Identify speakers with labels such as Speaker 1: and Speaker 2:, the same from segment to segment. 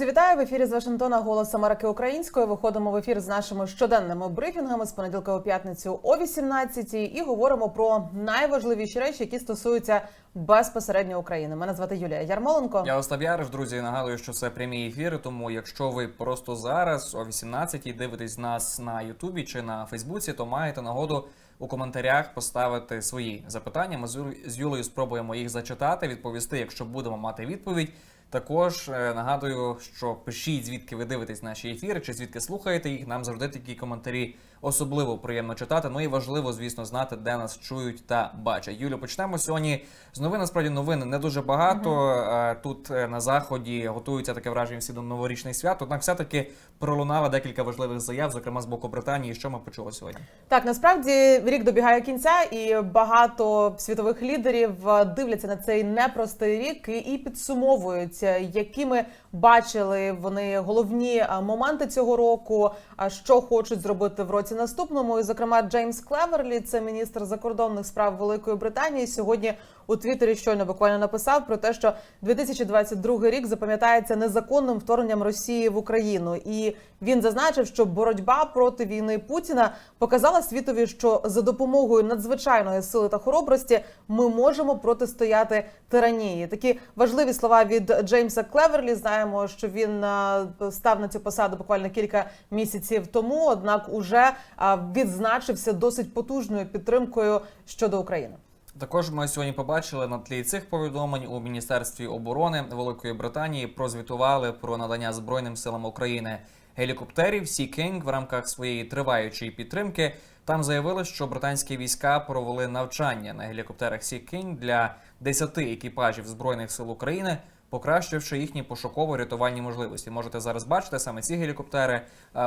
Speaker 1: Друзі, вітаю в ефірі з Вашингтона Голос Америки Української. Виходимо в ефір з нашими щоденними брифінгами з понеділка у п'ятницю о 18 і говоримо про найважливіші речі, які стосуються безпосередньо України. Мене звати Юлія Ярмоленко.
Speaker 2: Я Остап Яриш, друзі. Нагадую, що це прямі ефіри. Тому, якщо ви просто зараз о 18-й дивитесь нас на Ютубі чи на Фейсбуці, то маєте нагоду у коментарях поставити свої запитання. Ми з Юлею спробуємо їх зачитати, відповісти, якщо будемо мати відповідь. Також е, нагадую, що пишіть, звідки ви дивитесь наші ефіри, чи звідки слухаєте їх. Нам завжди такі коментарі особливо приємно читати. Ну і важливо, звісно, знати, де нас чують та бачать. Юлю, почнемо сьогодні з новин. Насправді новин не дуже багато. Е, Тут е, на заході готуються таке враження всі до новорічних свят. Однак, все таки пролунало декілька важливих заяв, зокрема з боку Британії. Що ми почули сьогодні?
Speaker 1: Так, насправді рік добігає кінця, і багато світових лідерів е, дивляться на цей непростий рік і- підсумовують, якими бачили вони головні моменти цього року, що хочуть зробити в році наступному. І, зокрема, Джеймс Клеверлі, це міністр закордонних справ Великої Британії, сьогодні у Твіттері щойно буквально написав про те, що 2022 рік запам'ятається незаконним вторгненням Росії в Україну, і він зазначив, що боротьба проти війни Путіна показала світові, що за допомогою надзвичайної сили та хоробрості ми можемо протистояти тиранії. Такі важливі слова від Джеймса Клеверлі. Знаємо, що він е, став на цю посаду буквально кілька місяців тому однак уже е, відзначився досить потужною підтримкою щодо України.
Speaker 2: Також ми сьогодні побачили на тлі цих повідомлень у міністерстві оборони Великої Британії прозвітували про надання збройним силам України гелікоптерів Sea King в рамках своєї триваючої підтримки. Там заявили, що британські війська провели навчання на гелікоптерах Sea King для 10 екіпажів збройних сил України. Покращивши їхні пошуково-рятувальні можливості, можете зараз бачити саме ці гелікоптери,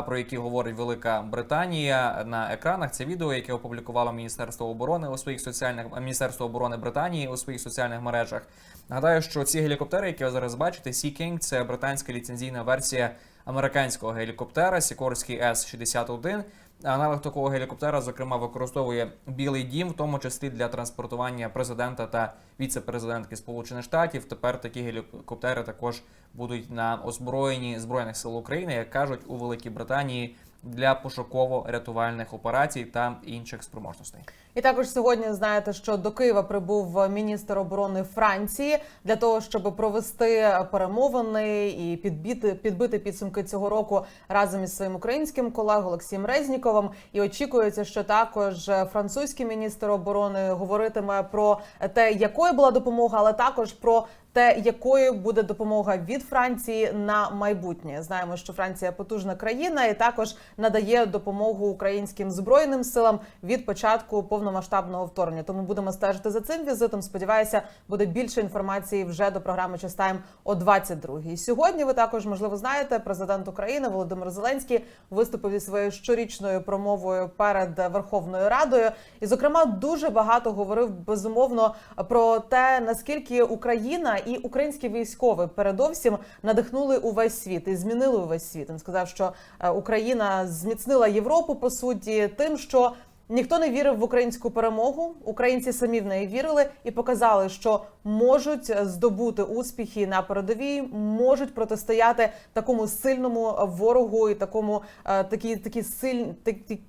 Speaker 2: про які говорить Велика Британія на екранах. Це відео, яке опублікувало Міністерство оборони у своїх соціальних Міністерство оборони Британії у своїх соціальних мережах. Нагадаю, що ці гелікоптери, які ви зараз бачите, Sea King – це британська ліцензійна версія американського гелікоптера Сікорський С-61. Аналог такого гелікоптера, зокрема, використовує Білий Дім, в тому числі для транспортування президента та віце-президентки Сполучених Штатів. Тепер такі гелікоптери також будуть на озброєнні збройних сил України, як кажуть у Великій Британії, для пошуково-рятувальних операцій та інших спроможностей.
Speaker 1: І також сьогодні знаєте, що до Києва прибув міністр оборони Франції для того, щоб провести перемовини і підбити підбити підсумки цього року разом із своїм українським колегою Олексієм Резніковим. І очікується, що також французький міністр оборони говоритиме про те, якою була допомога, але також про те, якою буде допомога від Франції на майбутнє. Знаємо, що Франція потужна країна і також надає допомогу українським збройним силам від початку повномасштабного вторгнення. Тому будемо стежити за цим візитом. Сподіваюся, буде більше інформації вже до програми Частайм о 22-й. Сьогодні ви також можливо знаєте, президент України Володимир Зеленський виступив зі своєю щорічною промовою перед Верховною Радою, і зокрема дуже багато говорив безумовно про те, наскільки Україна і українські військові передовсім надихнули увесь світ і змінили увесь світ. Він сказав, що е, Україна зміцнила Європу по суті тим, що ніхто не вірив в українську перемогу. Українці самі в неї вірили і показали, що можуть здобути успіхи на передовій, можуть протистояти такому сильному ворогу і такому е, такі, такі сильні такі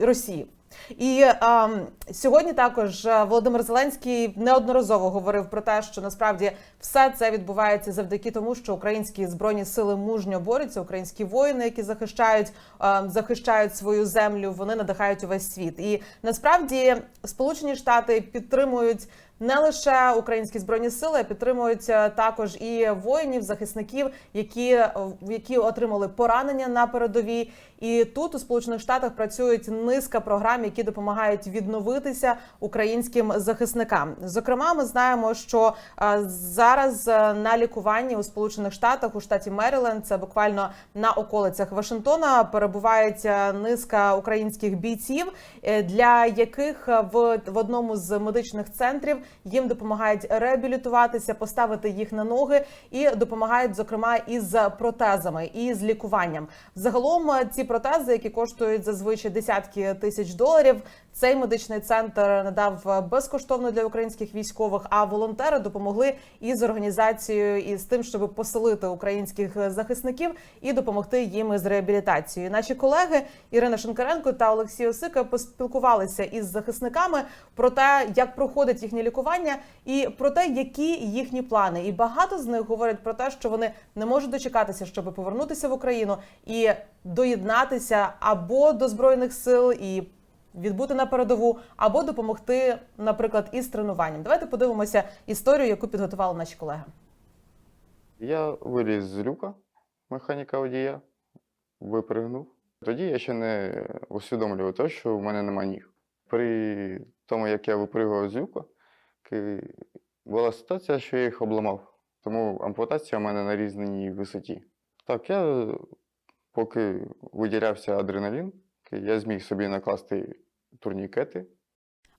Speaker 1: Росії. І а, сьогодні також е, Володимир Зеленський неодноразово говорив про те, що насправді все це відбувається завдяки тому, що українські збройні сили мужньо борються, українські воїни, які захищають а, захищають свою землю, вони надихають увесь світ. І насправді Сполучені Штати підтримують. Не лише українські збройні сили підтримують також і воїнів, захисників, які, е, які отримали поранення на передовій. І тут у Сполучених Штатах працюють низка програм, які допомагають відновитися українським захисникам. Зокрема, ми знаємо, що е, зараз е, на лікуванні у Сполучених Штатах у штаті Меріленд, це буквально на околицях Вашингтона, перебувають низка українських бійців, для яких в, в одному з медичних центрів Їм допомагають реабілітуватися, поставити їх на ноги і допомагають, зокрема, із протезами і з лікуванням. Загалом е, ці протези, які коштують зазвичай десятки тисяч доларів. Цей медичний центр надав безкоштовно для українських військових. А волонтери допомогли із організацією і з тим, щоб поселити українських захисників і допомогти їм із реабілітацією. Наші колеги Ірина Шенкаренко та Олексій Осика поспілкувалися із захисниками про те, як проходить їхнє лікування, і про те, які їхні плани. І багато з них говорять про те, що вони не можуть дочекатися, щоб повернутися в Україну і доєднатися або до збройних сил і відбути на передову, або допомогти, наприклад, із тренуванням. Давайте подивимося історію, яку підготували наші колеги.
Speaker 3: Я виліз з люка механіка водія, випригнув. Тоді я ще не усвідомлював те, що в мене нема ніг. При тому, як я випригував з люка, була ситуація, що я їх обламав. Тому ампутація в мене на різній висоті. Так, я поки виділявся адреналін, я зміг собі накласти турнікети,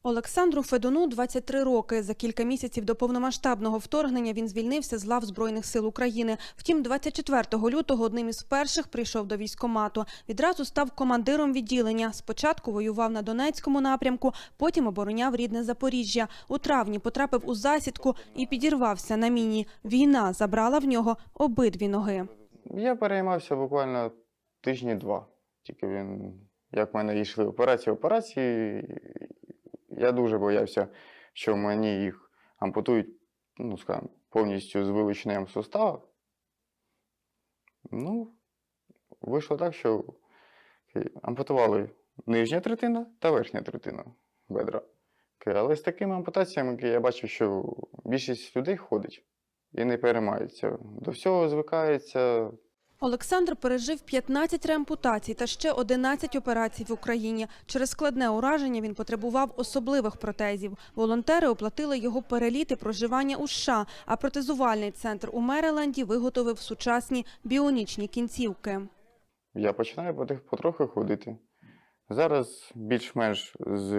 Speaker 4: Олександру Федону 23 роки. За кілька місяців до повномасштабного вторгнення він звільнився з лав Збройних сил України. Втім, 24 лютого одним із перших прийшов до військкомату. Відразу став командиром відділення. Спочатку воював на Донецькому напрямку, потім обороняв рідне Запоріжжя. У травні потрапив у засідку і підірвався на міні. Війна забрала в нього обидві ноги.
Speaker 3: Я переймався буквально тижні два. Тільки він, як в мене йшли операції, операції, я дуже боявся, що мені їх ампутують, ну, скажімо, повністю з вилученням сустава. Ну, вийшло так, що ампутували нижня третина та верхня третина бедра. Але з такими ампутаціями я бачив, що більшість людей ходить і не переймаються. До всього звикається,
Speaker 4: Олександр пережив 15 реампутацій та ще 11 операцій в Україні. Через складне ураження він потребував особливих протезів. Волонтери оплатили його переліт і проживання у США, а протезувальний центр у Мериленді виготовив сучасні біонічні кінцівки.
Speaker 3: Я починаю потрохи ходити. Зараз більш-менш з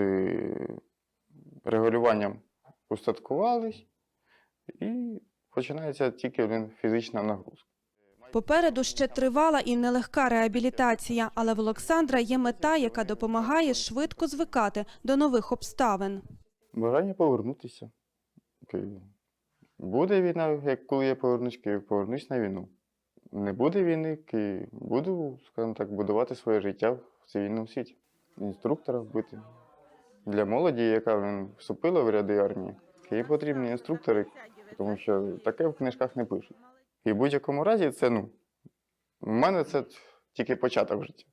Speaker 3: регулюванням устаткувались, і починається тільки фізична нагрузка.
Speaker 4: Попереду ще тривала і нелегка реабілітація, але в Олександра є мета, яка допомагає швидко звикати до нових обставин.
Speaker 3: Бажання повернутися. Буде війна, як коли я повернусь, повернусь на війну. Не буде війни, буду, скажімо так, будувати своє життя в цивільному світі. Інструктора бути. Для молоді, яка вступила в ряди армії, їй потрібні інструктори, тому що таке в книжках не пишуть. І в будь-якому разі це, ну, в мене це тільки початок життя.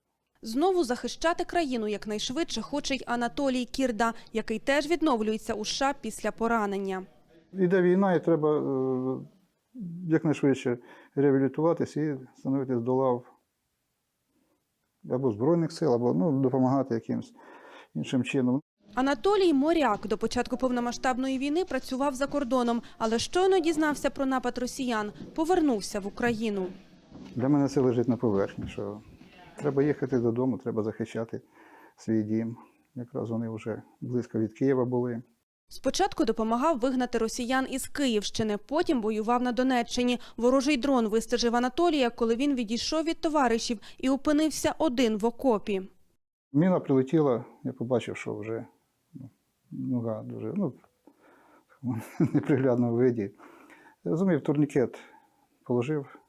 Speaker 4: Знову захищати країну якнайшвидше хоче й Анатолій Кірда, який теж відновлюється у США після поранення.
Speaker 5: Іде війна, і треба е, якнайшвидше реабілітуватись і становитись до лав або Збройних сил, або ну, допомагати якимось іншим чином.
Speaker 4: Анатолій Моряк до початку повномасштабної війни працював за кордоном, але щойно дізнався про напад росіян, повернувся в Україну.
Speaker 5: Для мене це лежить на поверхні, що треба їхати додому, треба захищати свій дім. Якраз вони вже близько від Києва були.
Speaker 4: Спочатку допомагав вигнати росіян із Київщини, потім воював на Донеччині. Ворожий дрон вистежив Анатолія, коли він відійшов від товаришів і опинився один в окопі.
Speaker 5: Міна прилетіла, я побачив, що вже нога дуже ну, в неприглядному виді. Розумів, зумів, турнікет положив,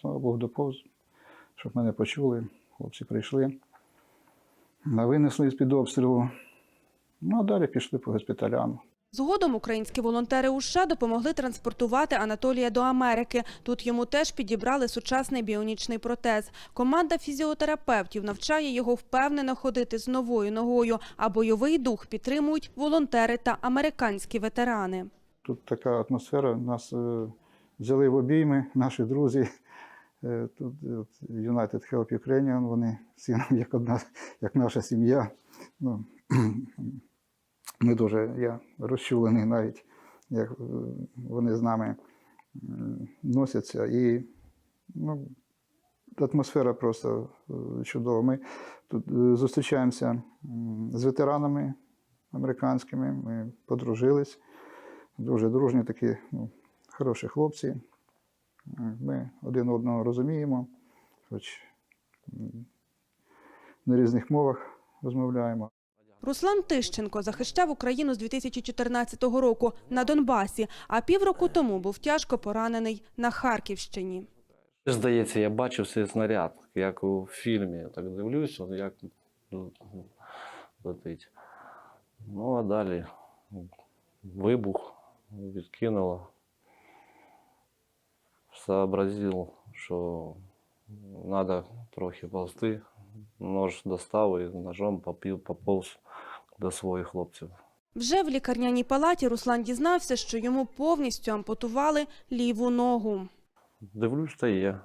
Speaker 5: слава Богу, доповз, щоб мене почули. Хлопці прийшли, винесли з-під обстрілу. Ну, а далі пішли по госпіталям.
Speaker 4: Згодом українські волонтери у США допомогли транспортувати Анатолія до Америки. Тут йому теж підібрали сучасний біонічний протез. Команда фізіотерапевтів навчає його впевнено ходити з новою ногою, а бойовий дух підтримують волонтери та американські ветерани.
Speaker 5: Тут така атмосфера. Нас е, взяли в обійми наші друзі. Е, Тут е, United Help Ukrainian, вони всі нам як одна, як наша сім'я. Ну, ми дуже, я розчулений навіть, як е, вони з нами носяться. І ну, атмосфера просто е, чудова. Ми тут е, зустрічаємося з ветеранами американськими, ми подружились. дуже дружні такі ну, хороші хлопці. Ми один одного розуміємо, хоч на різних мовах розмовляємо.
Speaker 4: Руслан Тищенко захищав Україну з 2014 року на Донбасі, а півроку тому був тяжко поранений на Харківщині.
Speaker 6: Здається, я бачив цей снаряд, як у фільмі. Так дивлюсь, от як ну, летить. Ну, а далі вибух відкинуло. Сообразив, що треба трохи ползти. Нож достав і ножом попів, поповз до своїх хлопців.
Speaker 4: Вже в лікарняній палаті Руслан дізнався, що йому повністю ампутували ліву ногу.
Speaker 6: Дивлюсь, та є.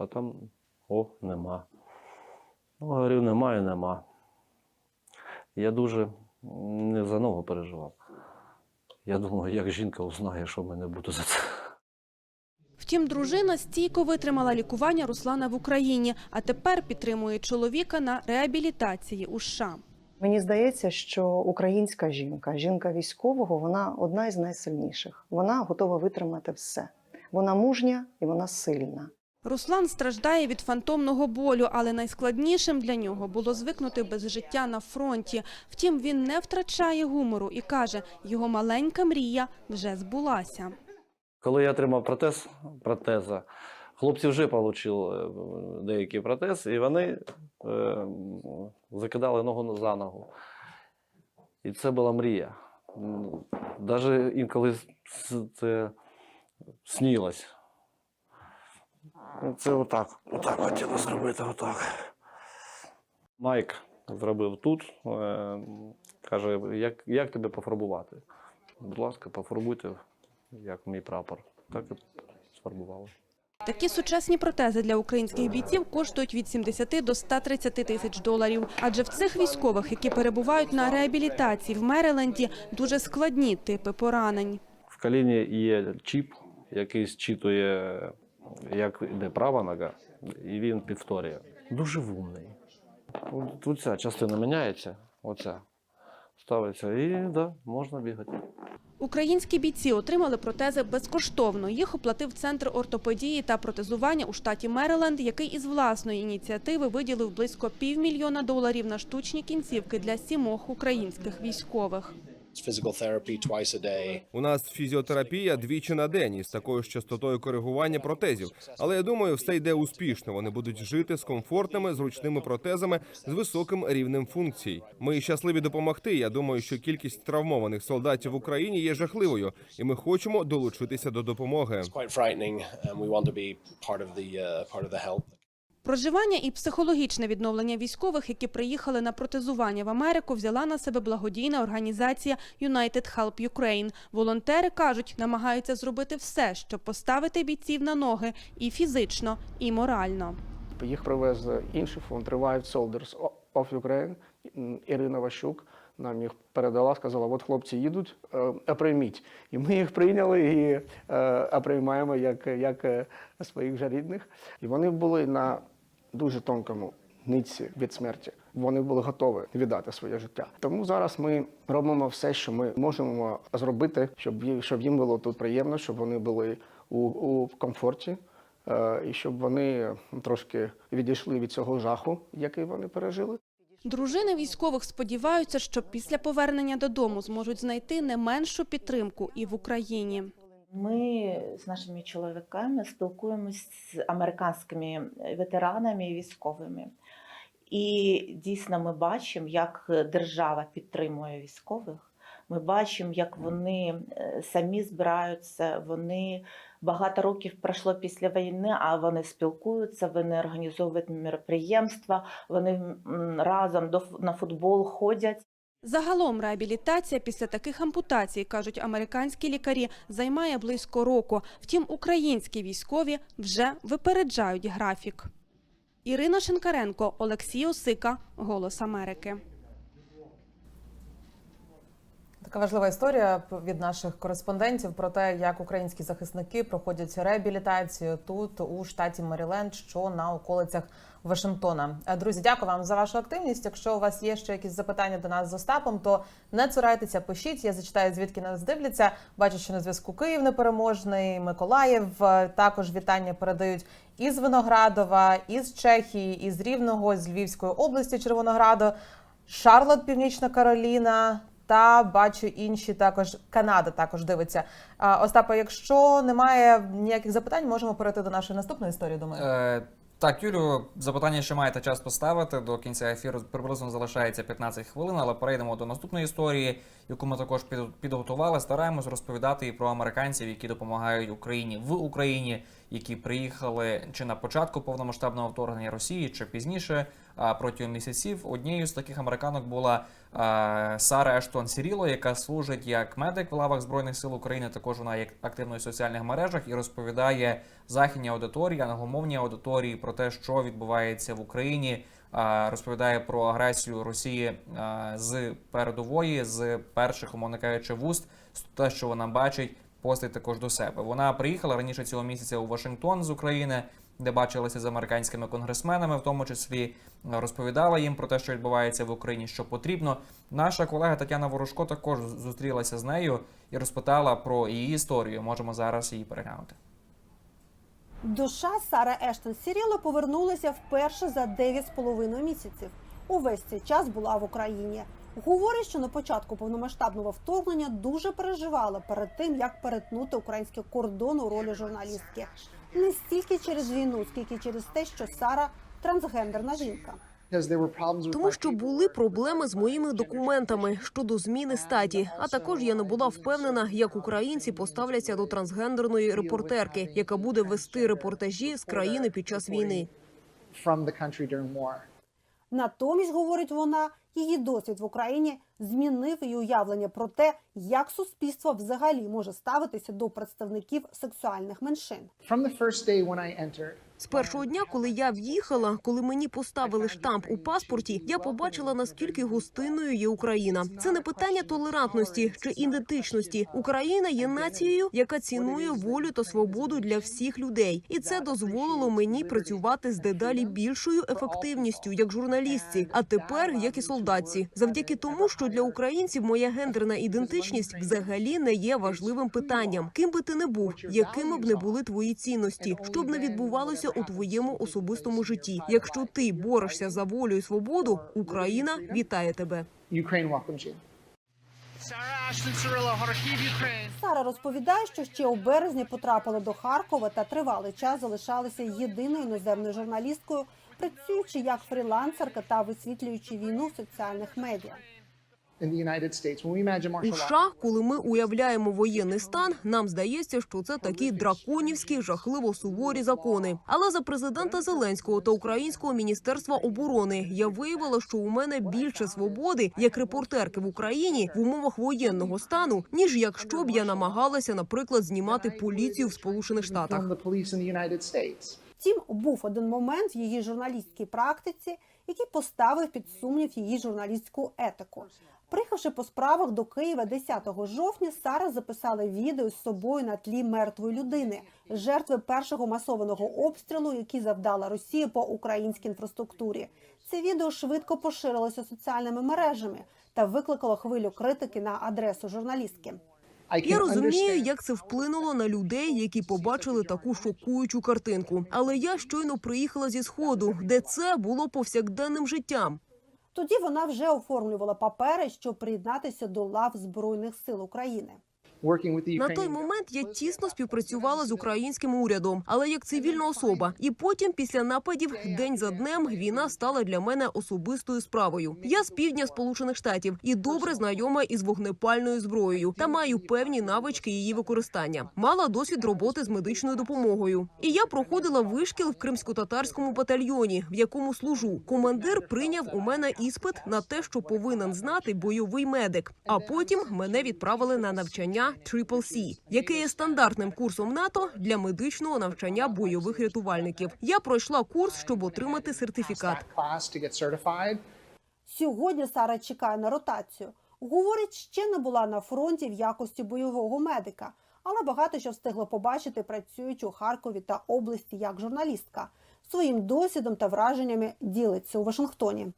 Speaker 6: А там о, нема. Ну, говорю, немає, нема. Я дуже не за ногу переживав. Я думав, як жінка узнає, що мене буде за це.
Speaker 4: Втім, дружина стійко витримала лікування Руслана в Україні, а тепер підтримує чоловіка на реабілітації у США.
Speaker 7: Мені здається, що українська жінка, жінка військового, вона одна із найсильніших. Вона готова витримати все. Вона мужня і вона сильна.
Speaker 4: Руслан страждає від фантомного болю, але найскладнішим для нього було звикнути без життя на фронті. Втім, він не втрачає гумору і каже, його маленька мрія вже збулася.
Speaker 6: Коли я отримав протез, протеза, хлопці вже отримали деякий протез, і вони е, закидали ногу за ногу. І це була мрія. Навіть інколи це снілось. Це отак. Отак хотіли зробити, отак. Майк зробив тут. Е, каже, як, як тебе пофарбувати? Будь ласка, пофарбуйте, як мій прапор. Так і сфарбували.
Speaker 4: Такі сучасні протези для українських бійців коштують від 70 до 130 тисяч доларів. Адже в цих військових, які перебувають на реабілітації в Мериленді, дуже складні типи поранень.
Speaker 6: В коліні є чіп, який зчитує, як йде права нога, і він повторює. Дуже вумний. Тут ця частина міняється, оця ставиться, і да, можна бігати.
Speaker 4: Українські бійці отримали протези безкоштовно. Їх оплатив центр ортопедії та протезування у штаті Мериленд, який із власної ініціативи виділив близько півмільйона доларів на штучні кінцівки для сімох українських військових.
Speaker 8: У нас фізіотерапія двічі на день із такою ж частотою коригування протезів. Але я думаю, все йде успішно. Вони будуть жити з комфортними, зручними протезами з високим рівнем функцій. Ми щасливі допомогти. Я думаю, що кількість травмованих солдатів в Україні є жахливою, і ми хочемо долучитися до допомоги.
Speaker 4: Проживання і психологічне відновлення військових, які приїхали на протезування в Америку, взяла на себе благодійна організація United Help Ukraine. Волонтери кажуть, намагаються зробити все, щоб поставити бійців на ноги і фізично, і морально.
Speaker 9: Їх привез інший фонд Revive Soldiers of Ukraine. Ірина Ващук нам їх передала, сказала: от хлопці їдуть, е, а прийміть. І ми їх прийняли і е, а приймаємо як, як е, своїх же рідних. І вони були на дуже тонкому нитці від смерті. Вони були готові віддати своє життя. Тому зараз ми робимо все, що ми можемо зробити, щоб щоб їм було тут приємно, щоб вони були у, у комфорті. Е, і щоб вони трошки відійшли від цього жаху, який вони пережили.
Speaker 4: Дружини військових сподіваються, що після повернення додому зможуть знайти не меншу підтримку і в Україні.
Speaker 10: Ми з нашими чоловіками спілкуємось з американськими ветеранами і військовими. І дійсно ми бачимо, як держава підтримує військових. Ми бачимо, як вони е, самі збираються. Вони багато років пройшло після війни, а вони спілкуються, вони організовують мероприємства, вони разом на футбол ходять.
Speaker 4: Загалом реабілітація після таких ампутацій, кажуть американські лікарі, займає близько року. Втім, українські військові вже випереджають графік. Ірина Шинкаренко, Олексій Осика, Голос Америки.
Speaker 1: Така важлива історія від наших кореспондентів про те, як українські захисники проходять реабілітацію тут у штаті Меріленд, що на околицях Вашингтона. Е, Друзі, дякую вам за вашу активність. Якщо у вас є ще якісь запитання до нас з Остапом, то не цурайтеся, пишіть. Я зачитаю звідки нас дивляться. Бачу, що на зв'язку Київ непереможний, Миколаїв. Е, Також вітання передають із Виноградова, із Чехії, із Рівного, з Львівської області Червонограду. Шарлот, Північна Кароліна. Та бачу інші також Канада також дивиться. А, Остапа, якщо немає ніяких запитань, можемо перейти до нашої наступної історії. Думаю,
Speaker 2: Е, так, Юлю, запитання ще маєте час поставити. До кінця ефіру приблизно залишається 15 хвилин, але перейдемо до наступної історії, яку ми також під- підготували. Стараємось розповідати і про американців, які допомагають Україні в Україні, які приїхали чи на початку повномасштабного вторгнення Росії, чи пізніше протягом місяців. Однією з таких американок була Сара Ештон Сіріло, яка служить як медик в лавах збройних сил України. Також вона є активною в соціальних мережах і розповідає західній аудиторії, англомовній аудиторії про те, що відбувається в Україні. Розповідає про агресію Росії з передової, з перших, умовно кажучи, вуст, те, що вона бачить, постить також до себе. Вона приїхала раніше цього місяця у Вашингтон з України, де бачилася з американськими конгресменами, в тому числі е, розповідала їм про те, що відбувається в Україні, що потрібно. Наша колега Тетяна Ворожко також зустрілася з нею і розпитала про її історію. Можемо зараз її переглянути.
Speaker 11: Душа Сари Ештон Сіріло повернулася вперше за 9,5 місяців. Увесь цей час була в Україні. Говорить, що на початку повномасштабного вторгнення дуже переживала перед тим, як перетнути український кордон у ролі журналістки. Не стільки через війну, скільки через те, що Сара трансгендерна жінка.
Speaker 12: Тому що були проблеми з моїми документами щодо зміни статі. А також я не була впевнена, як українці поставляться до трансгендерної репортерки, яка буде вести репортажі з країни під час війни.
Speaker 11: Натомість, говорить вона, її досвід в Україні змінив її уявлення про те, як суспільство взагалі може ставитися до представників сексуальних меншин.
Speaker 12: З першого дня, коли я в'їхала, коли мені поставили штамп у паспорті, я побачила наскільки гостинною є Україна. Це не питання толерантності чи ідентичності. Україна є нацією, яка цінує волю та свободу для всіх людей, і це дозволило мені працювати з дедалі більшою ефективністю як журналістці, а тепер як і солдатці, завдяки тому, що для українців моя гендерна ідентичність взагалі не є важливим питанням. Ким би ти не був, якими б не були твої цінності, що б не відбувалося у твоєму особистому житті. Якщо ти борешся за волю і свободу, Україна вітає тебе.
Speaker 11: Сара розповідає, що ще у березні потрапила до Харкова та тривалий час залишалася єдиною іноземною журналісткою, працюючи як фрілансерка та висвітлюючи війну в соціальних медіа.
Speaker 12: У США, коли ми уявляємо воєнний стан, нам здається, що це такі драконівські, жахливо суворі закони. Але за президента Зеленського та українського міністерства оборони я виявила, що у мене більше свободи як репортерки в Україні в умовах воєнного стану, ніж якщо б я намагалася, наприклад, знімати поліцію в Сполучених Штатах.
Speaker 11: Втім, був один момент в її журналістській практиці, який поставив під сумнів її журналістську етику. Приїхавши по справах до Києва 10 жовтня, Сара записала відео з собою на тлі мертвої людини, жертви першого масованого обстрілу, який завдала Росія по українській інфраструктурі. Це відео швидко поширилося соціальними мережами та викликало хвилю критики на адресу журналістки.
Speaker 12: Я розумію, як це вплинуло на людей, які побачили таку шокуючу картинку. Але я щойно приїхала зі сходу, де це було повсякденним життям.
Speaker 11: Тоді вона вже оформлювала папери, щоб приєднатися до лав Збройних сил України.
Speaker 12: На той момент я тісно співпрацювала з українським урядом, але як цивільна особа. І потім, після нападів, день за днем війна стала для мене особистою справою. Я з півдня Сполучених Штатів і добре знайома із вогнепальною зброєю та маю певні навички її використання. Мала досвід роботи з медичною допомогою. І я проходила вишкіл в кримсько-татарському батальйоні, в якому служу. Командир прийняв у мене іспит на те, що повинен знати бойовий медик. А потім мене відправили на навчання. Triple C, яке є стандартним курсом НАТО для медичного навчання бойових рятувальників. Я пройшла курс, щоб отримати сертифікат.
Speaker 11: Сьогодні Сара чекає на ротацію. Говорить, ще не була на фронті в якості бойового медика, але багато що встигла побачити, працюючи у Харкові та області як журналістка. Своїм досвідом та враженнями ділиться у Вашингтоні.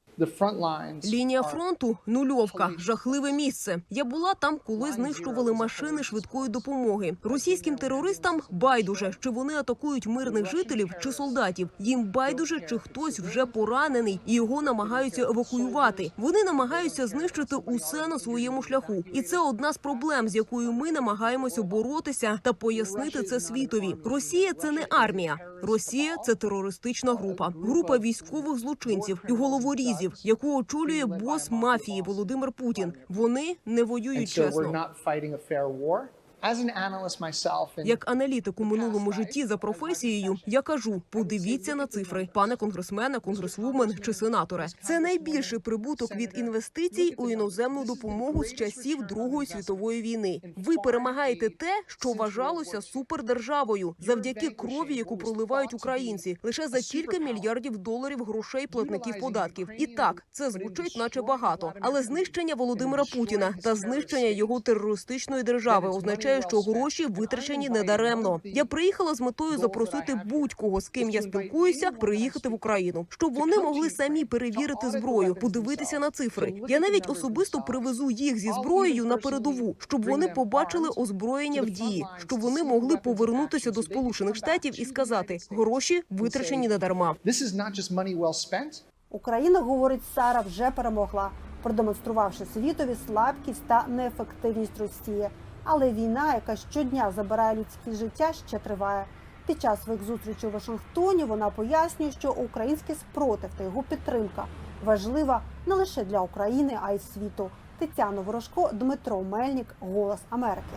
Speaker 12: Лінія фронту нульовка, жахливе місце. Я була там, коли знищували машини швидкої допомоги. Російським терористам байдуже, чи вони атакують мирних жителів чи солдатів. Їм байдуже, чи хтось вже поранений і його намагаються евакуювати. Вони намагаються знищити усе на своєму шляху, і це одна з проблем, з якою ми намагаємося боротися та пояснити це світові. Росія це не армія. Росія це терористична група, група військових злочинців і головорізів, яку очолює бос мафії Володимир Путін. Вони не воюють чесно. Як аналітик у минулому житті за професією, я кажу: подивіться на цифри, пане конгресмене, конгресвумен чи сенаторе. Це найбільший прибуток від інвестицій у іноземну допомогу з часів Другої світової війни. Ви перемагаєте те, що вважалося супердержавою, завдяки крові, яку проливають українці, лише за кілька мільярдів доларів грошей платників податків. І так це звучить, наче багато, але знищення Володимира Путіна та знищення його терористичної держави означає, що гроші витрачені недаремно. Я приїхала з метою запросити будь-кого, з ким я спілкуюся, приїхати в Україну, щоб вони могли самі перевірити зброю, подивитися на цифри. Я навіть особисто привезу їх зі зброєю на передову, щоб вони побачили озброєння в дії, щоб вони могли повернутися до Сполучених Штатів і сказати, гроші витрачені недарма.
Speaker 11: Україна, говорить Сара, вже перемогла, продемонструвавши світові слабкість та неефективність Росії. Але війна, яка щодня забирає людське життя, ще триває. Під час своїх зустрічей у Вашингтоні вона пояснює, що український спротив та його підтримка важлива не лише для України, а й світу. Тетяна Ворожко, Дмитро Мельник, Голос Америки.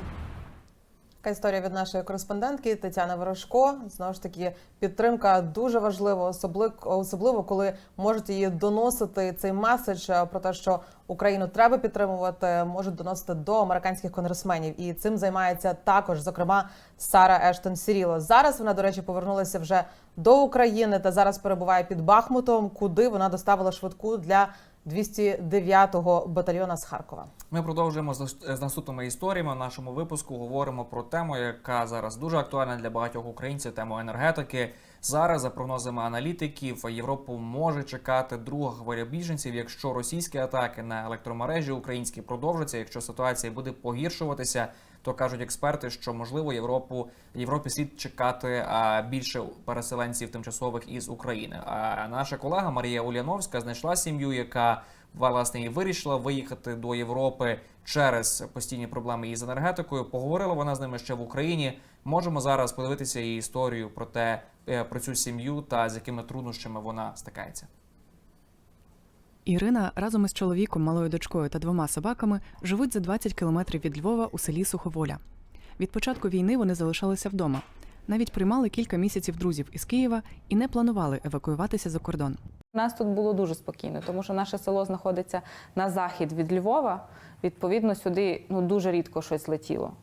Speaker 1: Така історія від нашої кореспондентки Тетяни Ворожко. Знову ж таки, підтримка дуже важлива, особливо, особливо коли можуть її доносити цей меседж е, про те, що Україну треба підтримувати, можуть доносити до американських конгресменів. І цим займається також, зокрема, Сара Ештон Сіріло. Зараз вона, до речі, повернулася вже до України та зараз перебуває під Бахмутом, куди вона доставила швидку для 209-го батальйона з Харкова.
Speaker 2: Ми продовжуємо з наступними історіями. В нашому випуску говоримо про тему, яка зараз дуже актуальна для багатьох українців. Тему енергетики. Зараз, за прогнозами аналітиків, Європу може чекати друга хвиля біженців, якщо російські атаки на електромережі українські продовжаться. Якщо ситуація буде погіршуватися, то кажуть експерти, що можливо Європу Європі слід чекати а, більше переселенців тимчасових із України. А наша колега Марія Уляновська знайшла сім'ю, яка власне і вирішила виїхати до Європи через постійні проблеми із енергетикою. Поговорила вона з ними ще в Україні. Можемо зараз подивитися її історію про те, е, про цю сім'ю та з якими труднощами вона стикається.
Speaker 13: Ірина разом із чоловіком, малою дочкою та двома собаками живуть за 20 кілометрів від Львова у селі Суховоля. Від початку війни вони залишалися вдома. Навіть приймали кілька місяців друзів із Києва і не планували евакуюватися за кордон.
Speaker 14: У нас тут було дуже спокійно, тому що наше село знаходиться на захід від Львова. Відповідно, сюди ну дуже рідко щось летіло.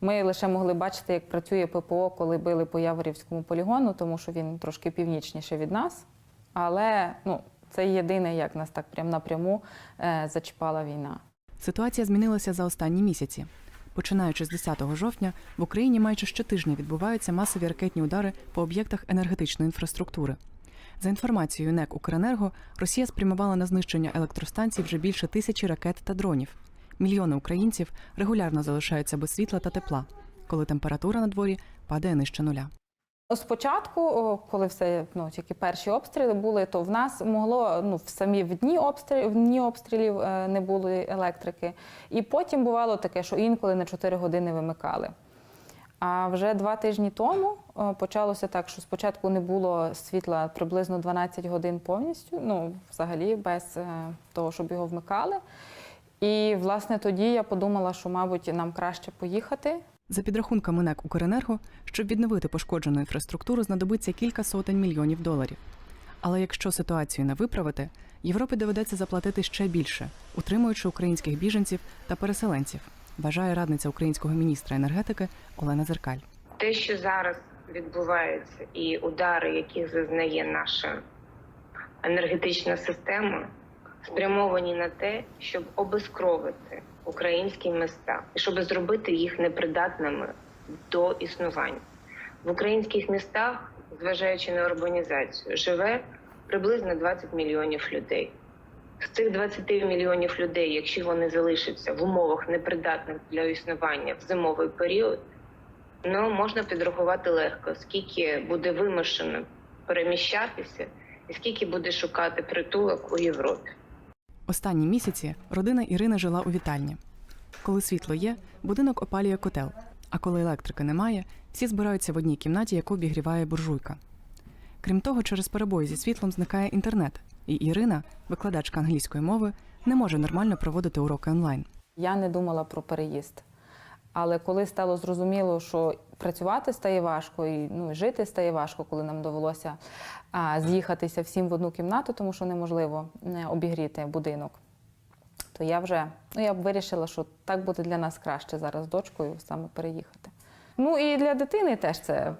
Speaker 14: Ми лише могли бачити, як працює ППО, коли били по Яворівському полігону, тому що він трошки північніше від нас. Але ну, це єдине, як нас так прям напряму е, зачіпала війна.
Speaker 13: Ситуація змінилася за останні місяці. Починаючи з 10 жовтня, в Україні майже щотижня відбуваються масові ракетні удари по об'єктах енергетичної інфраструктури. За інформацією НЕК «Укренерго», Росія спрямувала на знищення електростанцій вже більше тисячі ракет та дронів. Мільйони українців регулярно залишаються без світла та тепла, коли температура на дворі падає нижче нуля.
Speaker 14: Спочатку, коли все ну тільки перші обстріли були, то в нас могло ну в самі в дні обстрілів, в дні обстрілів е, не було електрики. І потім бувало таке, що інколи на 4 години вимикали. А вже два тижні тому почалося так, що спочатку не було світла приблизно 12 годин повністю, ну взагалі без е, того, щоб його вмикали. І власне тоді я подумала, що, мабуть, нам краще поїхати.
Speaker 13: За підрахунками НЕК «Укренерго», щоб відновити пошкоджену інфраструктуру, знадобиться кілька сотень мільйонів доларів. Але якщо ситуацію не виправити, Європі доведеться заплатити ще більше, утримуючи українських біженців та переселенців, вважає радниця українського міністра енергетики Олена Зеркаль.
Speaker 15: Те, що зараз відбувається, і удари, яких зазнає наша енергетична система, спрямовані на те, щоб обезкровити українські міста щоб зробити їх непридатними до існування. В українських містах, зважаючи на урбанізацію, живе приблизно 20 мільйонів людей. З цих 20 мільйонів людей, якщо вони залишаться в умовах непридатних для існування в зимовий період, ну можна підрахувати легко, скільки буде вимушено переміщатися і скільки буде шукати притулок у Європі.
Speaker 13: Останні місяці родина Ірини жила у вітальні. Коли світло є, будинок опалює котел. А коли електрики немає, всі збираються в одній кімнаті, яку обігріває буржуйка. Крім того, через перебої зі світлом зникає інтернет, і Ірина, викладачка англійської мови, не може нормально проводити уроки онлайн.
Speaker 14: Я не думала про переїзд. Але коли стало зрозуміло, що працювати стає важко, і ну, жити стає важко, коли нам довелося а, з'їхатися всім в одну кімнату, тому що неможливо не обігріти будинок, то я вже ну, я б вирішила, що так буде для нас краще зараз з дочкою саме переїхати. Ну і для дитини теж це.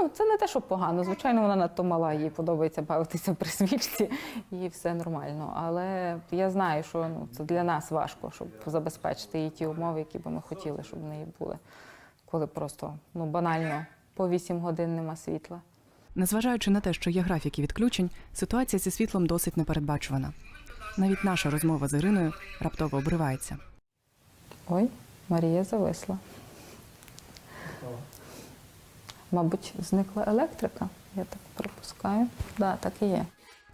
Speaker 14: Ну, це не те, що погано. Звичайно, вона надто мала, їй подобається бавитися при свічці, і все нормально. Але я знаю, що ну, це для нас важко, щоб забезпечити їй ті умови, які би ми хотіли, щоб в неї були. Коли просто ну, банально по 8 годин нема світла.
Speaker 13: Незважаючи на те, що є графіки відключень, ситуація зі світлом досить непередбачувана. Навіть наша розмова з Іриною раптово обривається.
Speaker 14: Ой, Марія зависла. Мабуть, зникла електрика. Я так припускаю. Да, так і є.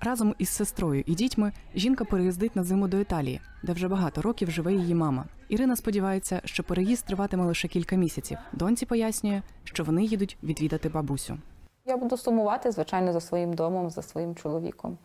Speaker 13: Разом із сестрою і дітьми жінка переїздить на зиму до Італії, де вже багато років живе її мама. Ірина сподівається, що переїзд триватиме лише кілька місяців. Доньці пояснює, що вони їдуть відвідати бабусю.
Speaker 14: Я буду сумувати, звичайно, за своїм домом, за своїм чоловіком,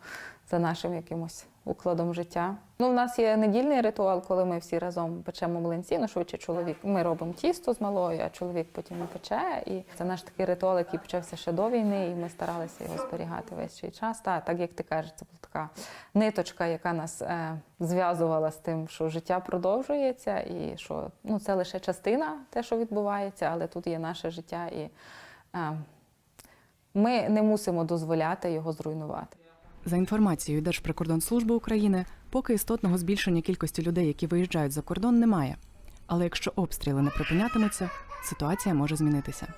Speaker 14: за нашим якимось укладом життя. Ну, у нас є недільний ритуал, коли ми всі разом печемо млинці. Ну, швидше чоловік. Ми робимо тісто з малою, а чоловік потім пече. І це наш такий ритуал, який почався ще до війни, і ми старалися його зберігати весь цей час. Та, так як ти кажеш, це була така ниточка, яка нас е, зв'язувала з тим, що життя продовжується, і що ну, це лише частина те, що відбувається, але тут є наше життя і. Е, ми не мусимо дозволяти його зруйнувати.
Speaker 13: За інформацією Держприкордонслужби України, поки істотного збільшення кількості людей, які виїжджають за кордон, немає. Але якщо обстріли не припинятимуться, ситуація може змінитися.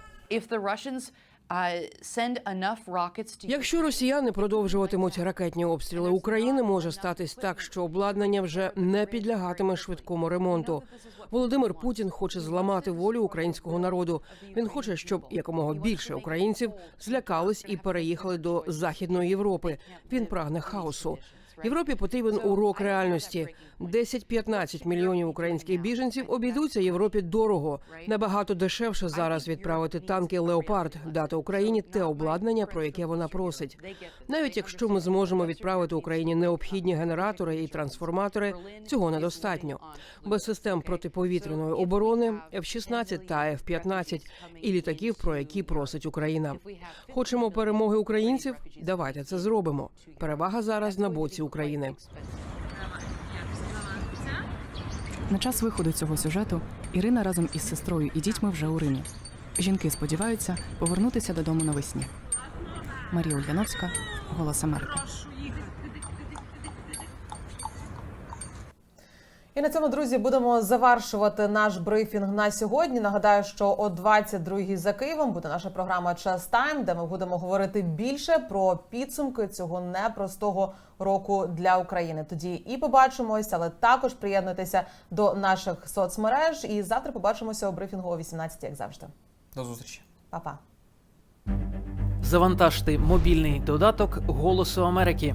Speaker 16: Якщо росіяни продовжуватимуть ракетні обстріли України, може статись так, що обладнання вже не підлягатиме швидкому ремонту. Володимир Путін хоче зламати волю українського народу. Він хоче, щоб якомога більше українців злякались і переїхали до західної Європи. Він прагне хаосу. Європі потрібен урок реальності. 10-15 мільйонів українських біженців обійдуться Європі дорого. Набагато дешевше зараз відправити танки Леопард, дати Україні те обладнання, про яке вона просить. Навіть якщо ми зможемо відправити Україні необхідні генератори і трансформатори, цього недостатньо. Без систем протиповітряної оборони F-16 та F-15 і літаків, про які просить Україна. Хочемо перемоги українців? Давайте це зробимо. Перевага зараз на боці України.
Speaker 13: На час виходу цього сюжету Ірина разом із сестрою і дітьми вже у Римі. Жінки сподіваються повернутися додому навесні. Марія Ульяновська, Голос Америки.
Speaker 1: І на цьому, друзі, будемо завершувати наш брифінг на сьогодні. Нагадаю, що о 22-й за Києвом буде наша програма Час Тайм, де ми будемо говорити більше про підсумки цього непростого року для України. Тоді і побачимось, але також приєднуйтеся до наших соцмереж. І завтра побачимося у брифінгу о 18 як завжди.
Speaker 2: До зустрічі.
Speaker 1: Па-па.
Speaker 17: Завантажте мобільний додаток Голосу Америки.